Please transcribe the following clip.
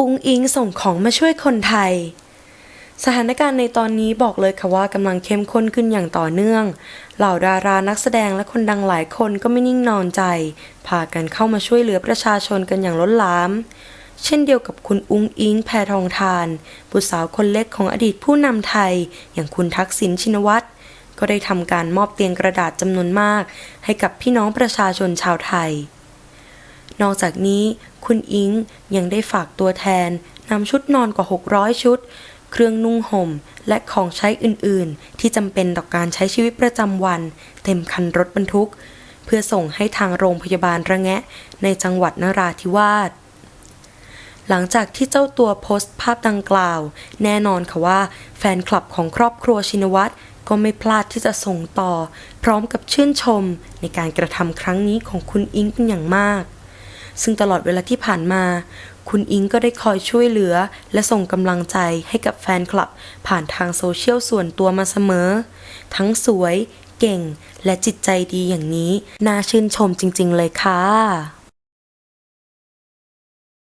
อุงอิงส่งของมาช่วยคนไทย สถานการณ์ในตอนนี้บอกเลยค่ะว่ากำลังเข้มข้นขึ้นอย่างต่อเนื่อง เหล่าดารานักแสดงและคนดังหลายคนก็ไม่นิ่งนอนใจ พากันเข้ามาช่วยเหลือประชาชนกันอย่างล้นหลาม เช่นเดียวกับคุณอุ้งอิงแพทองทาน บุตรสาวคนเล็กของอดีตผู้นำไทย อย่างคุณทักษิณชินวัตรก็ได้ทำการมอบเตียงกระดาษจำนวนมาก ให้กับพี่น้องประชาชนชาวไทย นอกจากนี้คุณอิงยังได้ฝากตัวแทนนำชุดนอนกว่า 600 ชุด เครื่องนุ่งห่ม และของใช้อื่นๆ ที่จำเป็นต่อการใช้ชีวิตประจำวัน เต็มคันรถบรรทุก เพื่อส่งให้ทางโรงพยาบาลระแงะ ในจังหวัดนราธิวาสหลังจากที่เจ้าตัวโพสต์ภาพดังกล่าว แน่นอนค่ะว่า แฟนคลับของครอบครัวชินวัตรก็ไม่พลาดที่จะส่งต่อ พร้อมกับชื่นชมในการกระทำครั้งนี้ของคุณอิงเป็นอย่างมาก ซึ่งตลอดเวลาที่ผ่านมา คุณอิงก็ได้คอยช่วยเหลือ และส่งกำลังใจให้กับแฟนคลับ ผ่านทางโซเชียลส่วนตัวมาเสมอ ทั้งสวย เก่ง และจิตใจดีอย่างนี้ น่าชื่นชมจริง ๆ เลยค่ะ